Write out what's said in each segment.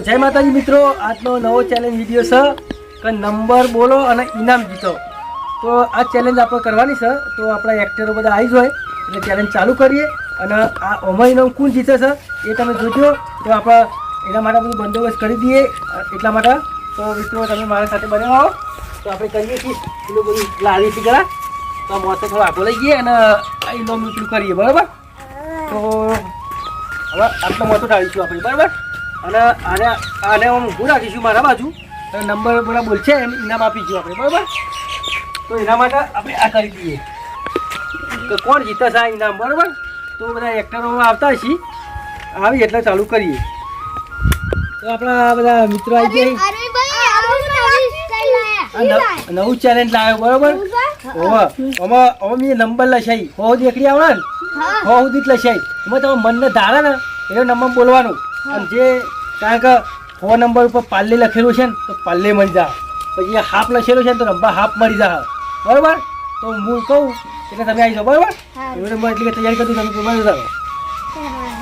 જય માતાજી મિત્રો, આજનો નવો ચેલેન્જ વીડિયો છે. કે નંબર બોલો અને ઇનામ જીતો. તો આ ચેલેન્જ આપણે કરવાની છે. તો આપણા એક્ટરો બધા આવી જ હોય. એટલે ચેલેન્જ ચાલુ કરીએ. અને આ ઓમાઈનો કોણ જીતે છે, એ તમે જોજો. તો આપણે એના માટે બધું બંદોબસ્ત કરી દઈએ. એટલા માટે. તો મિત્રો, તમે મારા સાથે બનાવો આવો તો આપણે કરીએ છીએ. પેલું બધું લાવીએ છીએ કરા તો મોસે થોડો આગો લઈ ગઈએ અને ઇનામ પેલું કરીએ, બરાબર? તો હવે આટલો મોટો ટાળીશું આપણે, બરાબર? અને આને આને હું ઊભું રાખીશું મારા બાજુ. અને નંબર બધા બોલશે એમ ઇનામ આપીશું આપણે બરાબર? તો એના માટે આપણે આ કરી દઈએ. તો કોણ જીતે છે આ ઇનામ બરાબર? તો બધા એક્ટરોમાં આવતા હશી. આવી એટલે ચાલુ કરીએ. તો આપણા બધા મિત્રો આવી આવું નવી ચેલેન્જ લાવ્યો બરાબર? આમાં હવે મેં નંબર લસાઈ. હો દેખડી આવે ને? હા. હો સુધી લસાઈ. એમાં તમે મનને ધારે ને એનો નંબર બોલવાનું. અને જે કારણ કે ફોન નંબર ઉપર પાલ્લે લખેલું છે ને તો પાલ્લે મળી જાય. પછી હાફ લખેલું છે ને તો નંબર હાફ મળી જાય. બરાબર? તો હું કહું એટલે તમે આવી જાઓ બરાબર? રીતે એટલી તૈયારી કરી તમે પ્રમાણે જાઓ.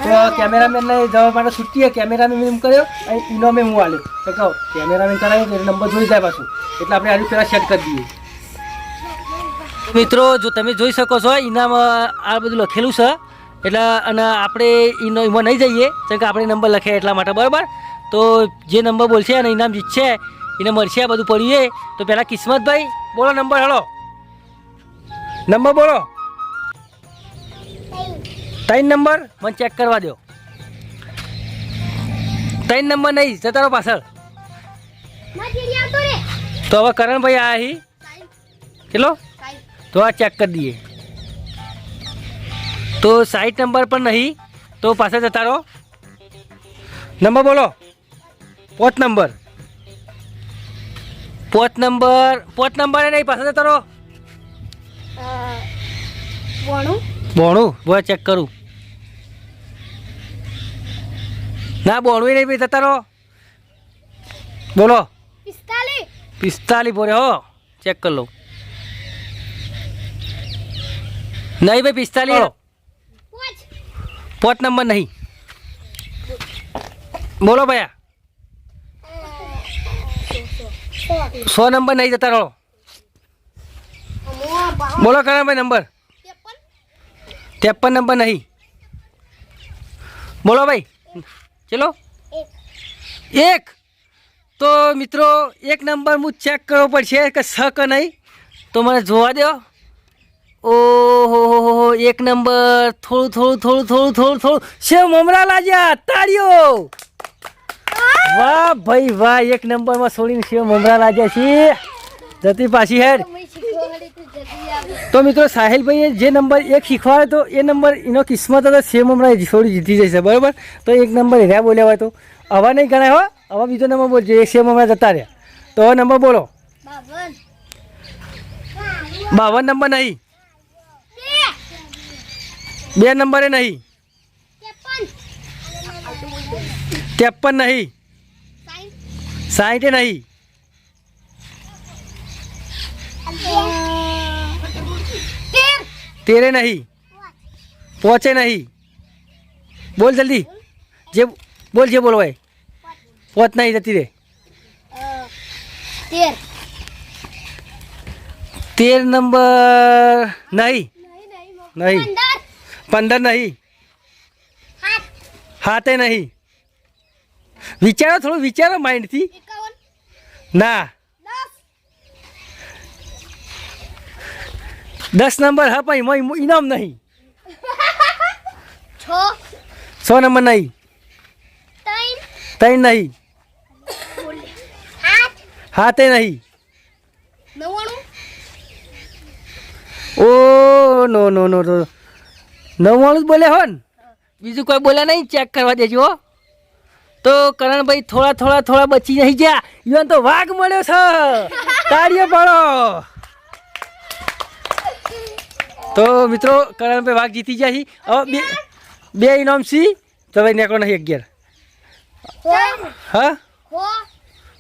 તો કેમેરામેનને જવા માટે છૂટીએ કેમેરામેન એમ કર્યો અને ઇનો મેં હું આલ્યો તો કહો કેમેરામેન કરાવ્યો એટલે નંબર જોઈ જાય પાછું. એટલે આપણે આજે પહેલાં સેટ કરી દઈએ. મિત્રો જો તમે જોઈ શકો છો ઇનામ આ બધું લખેલું છે. એટલે અને આપણે એનો એમાં નહીં જઈએ કેમ કે આપણે નંબર લખે એટલા માટે, બરાબર? તો જે નંબર બોલશે અને ઇનામ જીતશે, એને મળશે આ બધું પડ્યું તો પહેલાં કિસ્મતભાઈ, બોલો નંબર, હલો. નંબર બોલો. ત્રણ નંબર? મને ચેક કરવા દો ત્રણ નંબર નહીં, જતા રહો પાછળ. તો હવે કરણભાઈ આ કેટલો? તો આ ચેક કરી દઈએ. તો સાઈઠ નંબર પણ નહીં તો પાછળ જતા રહો. નંબર બોલો. પોત નંબર પોત નંબર પોત નંબર નહીં પાછળ જતા રહો. બોણું. બોણું બોલ ચેક કરું. ના બોણું નહીં ભાઈ જતા રહો. બોલો. પિસ્તાલીસ. પિસ્તાલીસ બોરે હો. ચેક કરી લઉં નહીં ભાઈ પિસ્તાલીસ પોત નંબર નહીં. બોલો ભયા. સો નંબર નહીં જતા રહો. બોલો કરણ ભાઈ નંબર. ત્રેપન નંબર નહીં. બોલો ભાઈ. ચલો. એક. તો મિત્રો, એક નંબર હું ચેક કરવો પડશે કે છ કે નહીં. તો મને જોવા દો ઓહો એક નંબર. થોડું થોડું થોડું થોડું થોડું થોડું. શેવ મમરા લાજ્યા તાળીઓ. વાહ ભાઈ વાહ એક નંબરમાં છોડીને શેવ મમરા લાજ્યા છે. જતી પાછી હેડ. તો મિત્રો સાહિલભાઈએ જે નંબર એક શીખવાડ્યો હતો એ નંબર એનો કિસ્મત હતો સેમ હમણાં છોડી જીતી જશે. બરાબર? તો એક નંબર રહ્યા બોલ્યા હોય તો. આવા નહીં ગણાય હો. આવા બીજો નંબર બોલજો. એક સેમ હમણાં જતા રહ્યા. તો નંબર બોલો. બાવન નંબર નહીં. બે નંબરે નહીં. ત્રેપન નહીં. સાહીઠે નહીં. તેરે નહીં. પહોંચે નહીં. બોલ જલ્દી. જે બોલ, જે બોલવાય. પહોંચ નહીં જતી રે. તેર તેર નંબર નહીં. નહીં. પંદર નહીં. હાથે. નહીં. વિચારો થોડું વિચારો માઇન્ડથી. ના. દસ. નંબર હા પણ એમાં ઇનામ નહીં. છ. નંબર નહીં. ત્રણ. નહીં. હાથે. નહીં. ઓ નો નો નો નો. નવ્વાણું જ બોલે હો ને. બીજું કોઈ બોલ્યા નહીં ચેક કરવા દેજો હો. તો કરણભાઈ થોડા થોડા થોડા બચી નહીં ગયા. ઈવન તો વાઘ મળ્યો છે. તાળીઓ પાડો. તો મિત્રો કરણભાઈ વાઘ જીતી ગયા છે હવે બે બે ઇનામ સી તો ભાઈ નેકળો નહીં અગિયાર. હા?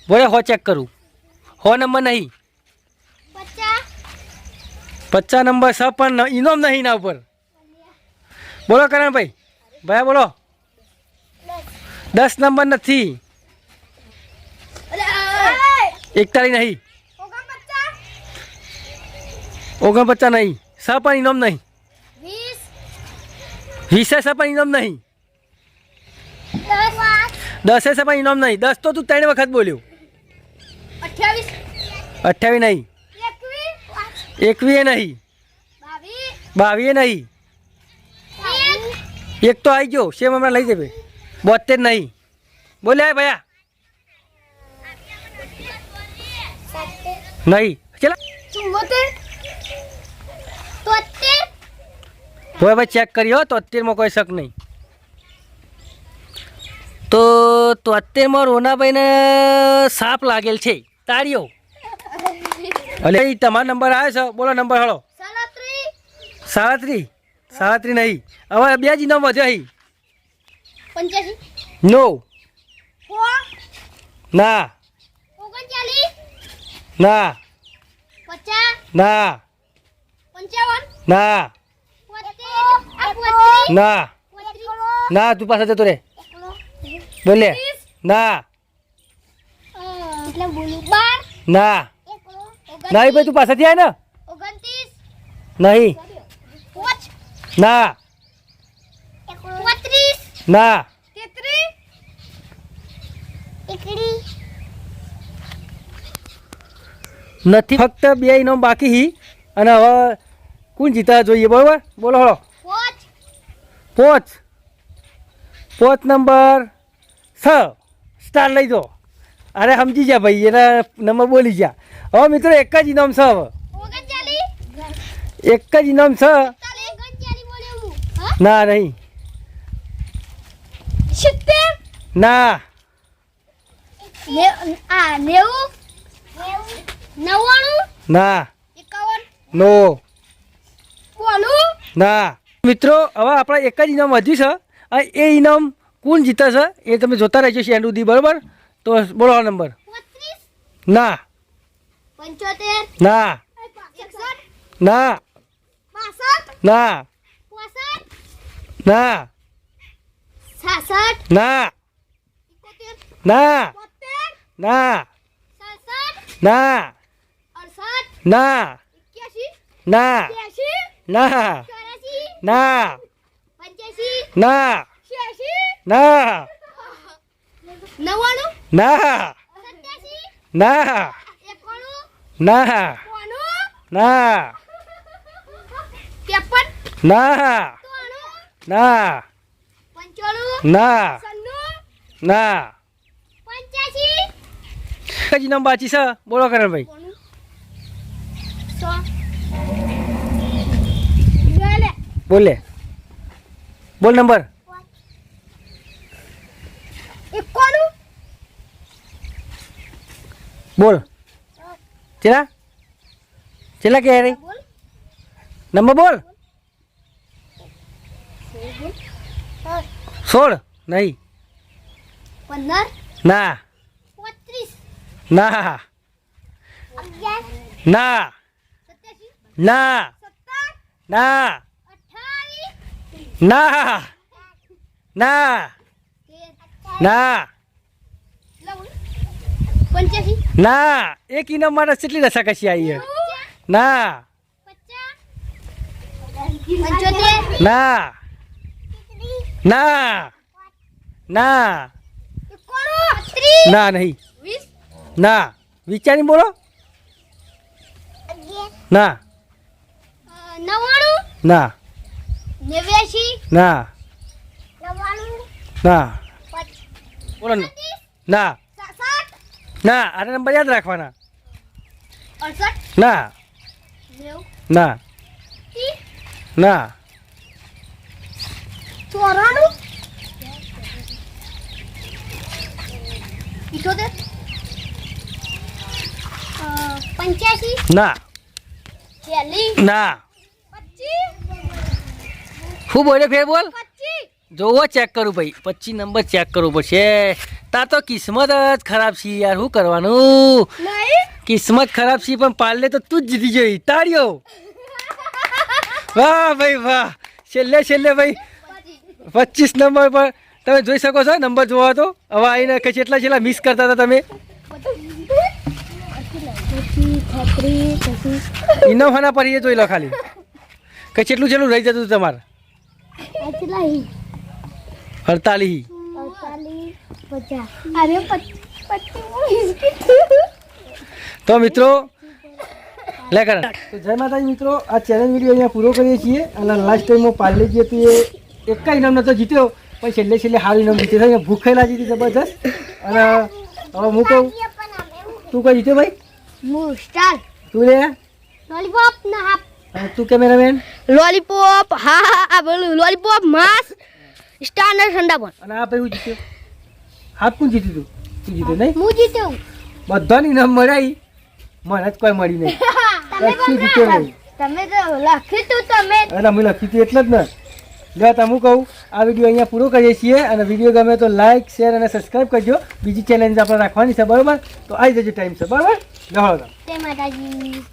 બોલે હો ચેક કરું. હો નંબર નહીં. પચાસ. નંબર છ પણ ન- ઇનામ નહીં એના ઉપર. બોલો કરણભાઈ ભાઈ. બોલો. દસ નંબર નથી. એકતાળી નહીં. ઓગણપચાસ નહીં. સ પણ ઇનામ નહીં. વીસે સ પણ ઇનામ નહીં. દસે સ પણ ઇનામ નહીં. દસ તો તું ત્રણ વખત બોલ્યો. અઠ્યાવીસ નહીં. એકવીએ નહીં. બાવીએ નહીં. એક તો આવી ગયો સેમ હમણાં લઈ દેવે બોતેર નહીં. બોલ્યા ભયા. નહીં. ચલા. હવે ભાઈ ચેક કર્યો તોતેરમાં કોઈ શક નહીં. તો તોતેરમાં રોનાભાઈને સાપ લાગેલ છે. તાળીઓ. અલે તમારો નંબર આવે છે. બોલો નંબર હળો સાડત્રી સાડત્રીસ. સાડત્રીસ નહીં. હવે બે જ ઇનામ વધ્યો અહીં. પંચ્યાસી. નો. ના. ના. ના. ના. ના ના તું પાસે જતો રે. બોલે. ના. ના. નહીં ભાઈ તું પાસેથી આવે ને. નહીં. ના. ના. નથી. ફક્ત બે ઇનામ બાકી હી. અને હવે કોણ જીતા જોઈએ બરોબર? બોલો હળો. પાંચ. પોચ. નંબર છ. સ્ટાર લઈ દો. અરે સમજી જા ભાઈ એના નંબર બોલી જા હવે મિત્રો એક જ ઇનામ છે હવે. એક જ ઇનામ છે ઓગણચાલીસ બોલે હું હા ના નહીં. સિત્તેર? ના. આ નેવું? નવ્વાણું? ના. એકાવન? નો. બોલું ના. મિત્રો હવે આપણા એક જ ઇનામ વધ્યું છે. અને એ ઇનામ કોણ જીતે છે એ તમે જોતા રહેજો છે એન્ડ સુધી બરોબર? તો બોલો આ નંબર. ના. પંચોતેર? ના. ના. ના. ના. ના. ના. ના. ના. ના. ના. ના. ના. ના. ના. નવ્વાણું. ના. ના. ના. ના. ત્રેપન. ના. ના. ના. ના. કજી નંબર બાચી છે બોલો કરણ ભાઈ બોલે. બોલ. નંબર. બોલ. ચેલા ચેલા કે નંબર બોલ. સોળ? નહીં. પંદર? ના. પોત્રીસ ના. ના. ના. ના. ના. ના. ના. ના. એક ઇનામ માટે કેટલી રસાકસી આવી છે ના. ના. ના. ના. ના નહીં. ના. વિચારી બોલો. ના. નવ્વાણું. ના. નેવ્યાસી ના. ના. બોલો ના. ના આને નંબર યાદ રાખવાના. ના. ના. ના. ચોરાણું ઇઠોતેર પંચ્યાસી ના ના શું બોલે ફેર બોલ જોવો ચેક કરું ભાઈ પચીસ નંબર ચેક કરવું પડશે તા તો કિસ્મત જ ખરાબ છે યાર શું કરવાનું કિસ્મત ખરાબ છે પણ પાર્લે તો તું જ જીતી જોઈ તાળીઓ વાહ ભાઈ વાહ છેલ્લે છેલ્લે ભાઈ પચીસ નંબર પર તમે જોઈ શકો છો, નંબર જોવા તો. હવે આવીને કે એટલા છેલ્લા મિસ કરતા હતા તમે. ખાના પર એ જોઈ લો ખાલી. કે કેટલું જેટલું રહી જતું તમારે. અડતાલીસ. તો મિત્રો, લે કર તો જય માતાજી મિત્રો, આ ચેલેન્જ વીડિયો અહીંયા પૂરો કરીએ છીએ અને લાસ્ટ ટાઈમમાં પાર્લેજી હતી એ એક ઇનામ નતો જીત્યો. પણ છેલ્લે છેલ્લે સારું ઇનામ જીત્યો. છે ભૂખેલા જીતી હતી જબરજસ્ત. અને હવે હું કહું તું કઈ જીત્યો ભાઈ? હું સ્ટાર. તું લે? લોલીપોપ ના અને તું કેમેરામેન? લોલીપોપ હા હા આ બોલું. લોલીપોપ માસ. સ્ટાર ને ઠંડા પણ અને આ ભાઈ હું જીત્યો. હાથ કોણ જીત્યું તું? તું જીત્યો નહીં? હું જીત્યો બધાની ઇનામ મળાઈ મને જ કોઈ મળી નહીં. તમે તો લખ્યું તું તમે. અને અમે લખ્યું એટલે જ ને. લે તમે કહું, આ વીડિયો અહીંયા પૂરો કરીએ છીએ અને વીડિયો ગમે તો લાઇક શેર અને સબસ્ક્રાઈબ કરજો. બીજી ચેલેન્જ આપણે રાખવાની છે, બરાબર? તો આવી જજો ટાઈમ છે, બરાબર? જય